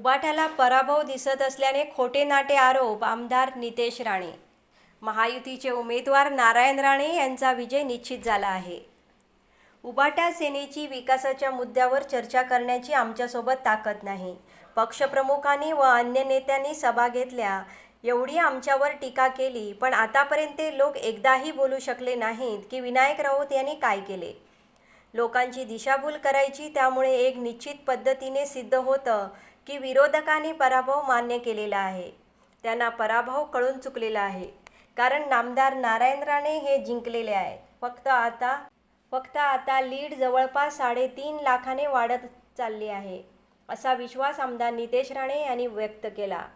उबाठाला पराभव दिसत असल्याने खोटे नाटे आरोप आमदार नितेश राणे. महायुतीचे उमेदवार नारायण राणे यांचा विजय निश्चित झाला आहे. उबाटा सेनेची विकासाच्या मुद्द्यावर चर्चा करण्याची आमच्यासोबत ताकद नाही. पक्षप्रमुखांनी व अन्य नेत्यांनी सभा घेतल्या. एवढी आमच्यावर टीका केली पण आतापर्यंत ते लोक एकदाही बोलू शकले नाहीत की विनायक राऊत यांनी काय केले. लोकांची दिशाभूल करायची त्यामुळे एक निश्चित पद्धतीने सिद्ध होतं की विरोधकांनी पराभव मान्य केलेला आहे. त्यांना पराभव कळून चुकलेला आहे. कारण नामदार नारायण राणे हे जिंकलेले आहेत. फक्त आता फक्त आता लीड जवळपास साडेतीन लाखाने वाढत चालली आहे असा विश्वास आमदार नितेश राणे यांनी व्यक्त केला.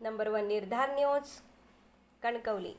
Number one Nirdhar news Kankavli.